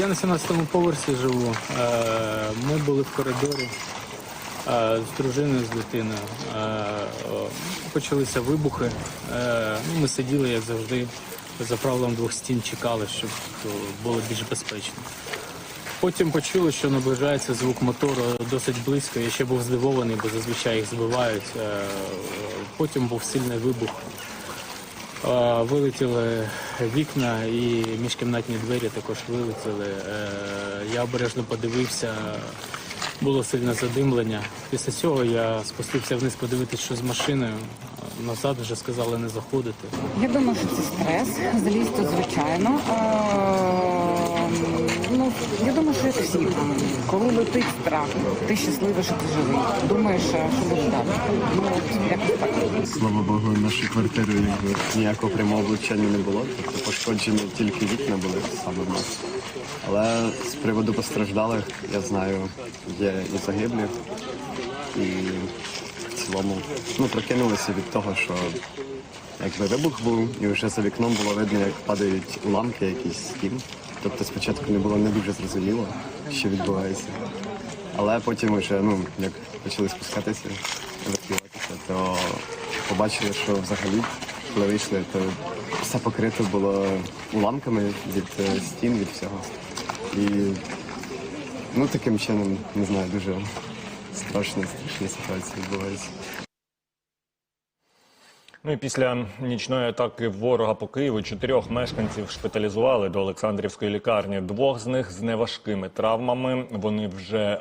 Я на 17-му поверсі живу. Е, Ми були в коридорі е, з дружиною, з дитиною. Е, Почалися вибухи. Ну, Ми сиділи, як завжди, за правилом двох стін чекали, щоб було більш безпечно. Потім почули, що наближається звук мотору досить близько. Я ще був здивований, бо зазвичай їх збивають. Потім був сильний вибух. Вилетіли вікна і міжкімнатні двері також вилетіли. Е, Я обережно подивився, було сильне задимлення. Після цього я спустився вниз подивитися, що з машиною. Назад вже сказали не заходити. Я думаю, що це стрес, злість звичайно. Ну, я думаю, що це всі. Летить страх, ти щасливий, що ти живий. Думаєш, що буде далі. Ну, от так. Слава Богу, нашу квартиру якби, ніякого прямого влучання не було. Тобто пошкоджені тільки вікна були саме в нас. Але з приводу постраждалих, я знаю, є і загиблі, і цілому ну, прокинулися від того, що якби вибух був, і вже за вікном було видно, як падають уламки якісь стін. Тобто спочатку не було не дуже зрозуміло, що відбувається. Але потім вже, ну, як почали спускатися, евакуюватися, то побачили, що взагалі, коли вийшли, то все покрито було уламками від е, стін, від всього. І ну, таким чином, не знаю, дуже страшна, страшна ситуація відбувається. Ну і після нічної атаки ворога по Києву чотирьох мешканців шпиталізували до Олександрівської лікарні. Двох з них з неважкими травмами. Вони вже е,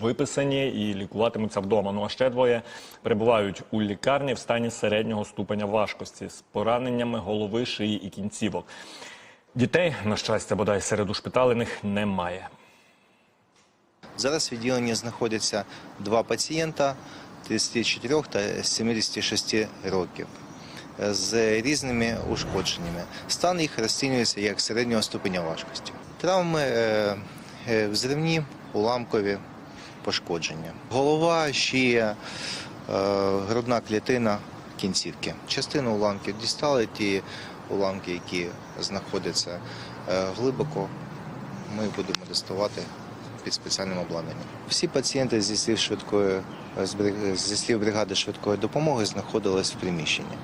виписані і лікуватимуться вдома. Ну а ще двоє перебувають у лікарні в стані середнього ступеня важкості з пораненнями голови, шиї і кінцівок. Дітей, на щастя, бодай серед ушпиталених немає. Зараз в відділенні знаходяться два пацієнта 34 та 76 років з різними ушкодженнями. Стан їх розцінюється як середнього ступеня важкості. Травми е, е, взривні, уламкові пошкодження. Голова, шия, е, грудна клітина, кінцівки. Частину уламків дістали ті уламки, які знаходяться е, глибоко. Ми будемо доставати під спеціальним обладнанням. Всі пацієнти зі слів швидкої з зі слів бригади швидкої допомоги знаходились в приміщенні.